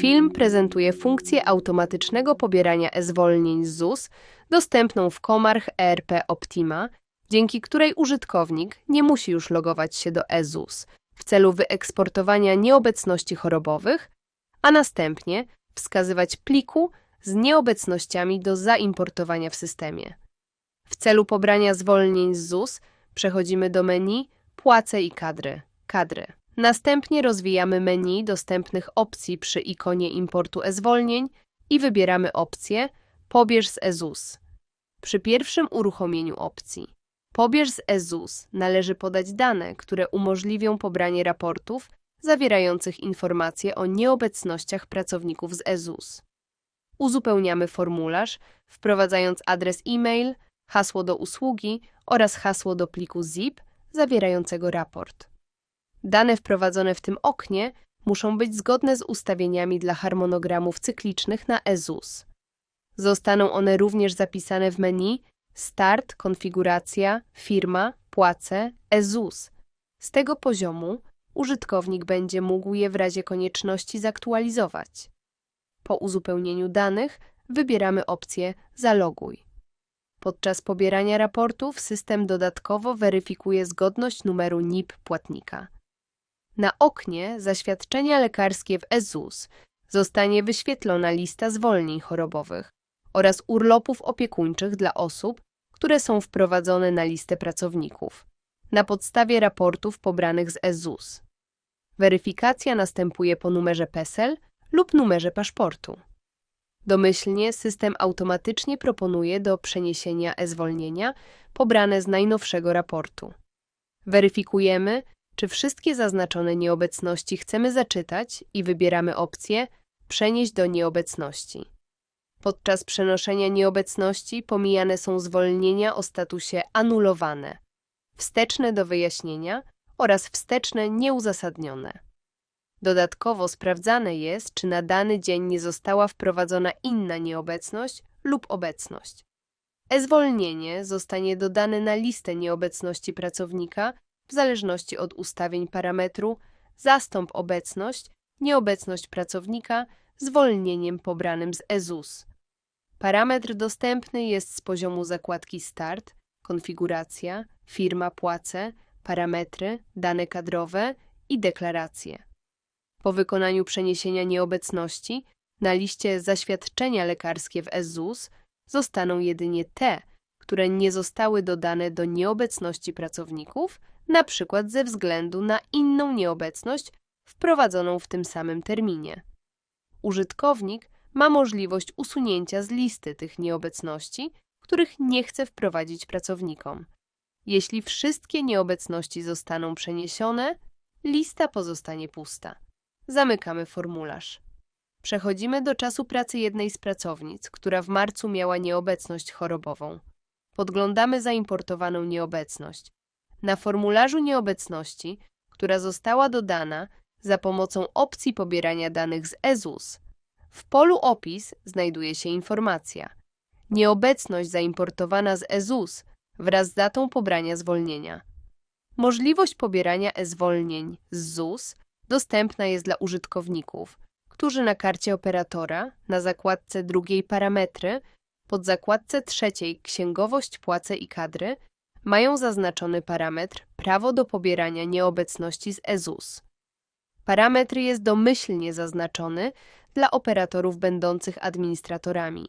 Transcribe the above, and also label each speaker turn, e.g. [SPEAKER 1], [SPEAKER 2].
[SPEAKER 1] Film prezentuje funkcję automatycznego pobierania e-zwolnień z ZUS dostępną w Komarch ERP Optima, dzięki której użytkownik nie musi już logować się do e-ZUS w celu wyeksportowania nieobecności chorobowych, a następnie wskazywać pliku z nieobecnościami do zaimportowania w systemie. W celu pobrania zwolnień z ZUS przechodzimy do menu Płace i kadry. kadry. Następnie rozwijamy menu dostępnych opcji przy ikonie importu e-zwolnień i wybieramy opcję Pobierz z e-ZUS. Przy pierwszym uruchomieniu opcji Pobierz z e-ZUS należy podać dane, które umożliwią pobranie raportów zawierających informacje o nieobecnościach pracowników z e-ZUS. Uzupełniamy formularz, wprowadzając adres e-mail, hasło do usługi oraz hasło do pliku zip zawierającego raport. Dane wprowadzone w tym oknie muszą być zgodne z ustawieniami dla harmonogramów cyklicznych na EZUS. Zostaną one również zapisane w menu Start, konfiguracja, firma, płace, EZUS. Z tego poziomu użytkownik będzie mógł je w razie konieczności zaktualizować. Po uzupełnieniu danych wybieramy opcję Zaloguj. Podczas pobierania raportów system dodatkowo weryfikuje zgodność numeru NIP płatnika. Na oknie Zaświadczenia lekarskie w EZUS zostanie wyświetlona lista zwolnień chorobowych oraz urlopów opiekuńczych dla osób, które są wprowadzone na listę pracowników na podstawie raportów pobranych z EZUS. Weryfikacja następuje po numerze PESEL lub numerze paszportu. Domyślnie system automatycznie proponuje do przeniesienia e-zwolnienia pobrane z najnowszego raportu. Weryfikujemy, czy wszystkie zaznaczone nieobecności chcemy zaczytać i wybieramy opcję Przenieść do nieobecności. Podczas przenoszenia nieobecności pomijane są zwolnienia o statusie anulowane, wsteczne do wyjaśnienia oraz wsteczne nieuzasadnione. Dodatkowo sprawdzane jest, czy na dany dzień nie została wprowadzona inna nieobecność lub obecność. E-zwolnienie zostanie dodane na listę nieobecności pracownika w zależności od ustawień parametru zastąp obecność, nieobecność pracownika zwolnieniem pobranym z EZUS. Parametr dostępny jest z poziomu zakładki Start, konfiguracja, firma płace, parametry, dane kadrowe i deklaracje. Po wykonaniu przeniesienia nieobecności na liście zaświadczenia lekarskie w EZUS zostaną jedynie te, które nie zostały dodane do nieobecności pracowników, na przykład ze względu na inną nieobecność wprowadzoną w tym samym terminie. Użytkownik ma możliwość usunięcia z listy tych nieobecności, których nie chce wprowadzić pracownikom. Jeśli wszystkie nieobecności zostaną przeniesione, lista pozostanie pusta. Zamykamy formularz. Przechodzimy do czasu pracy jednej z pracownic, która w marcu miała nieobecność chorobową. Podglądamy zaimportowaną nieobecność. Na formularzu nieobecności, która została dodana za pomocą opcji pobierania danych z EZUS, w polu opis znajduje się informacja. Nieobecność zaimportowana z EZUS wraz z datą pobrania zwolnienia. Możliwość pobierania e-zwolnień z ZUS dostępna jest dla użytkowników, którzy na karcie operatora, na zakładce drugiej parametry, pod zakładce trzeciej księgowość, płace i kadry mają zaznaczony parametr prawo do pobierania nieobecności z EZUS. Parametr jest domyślnie zaznaczony dla operatorów będących administratorami.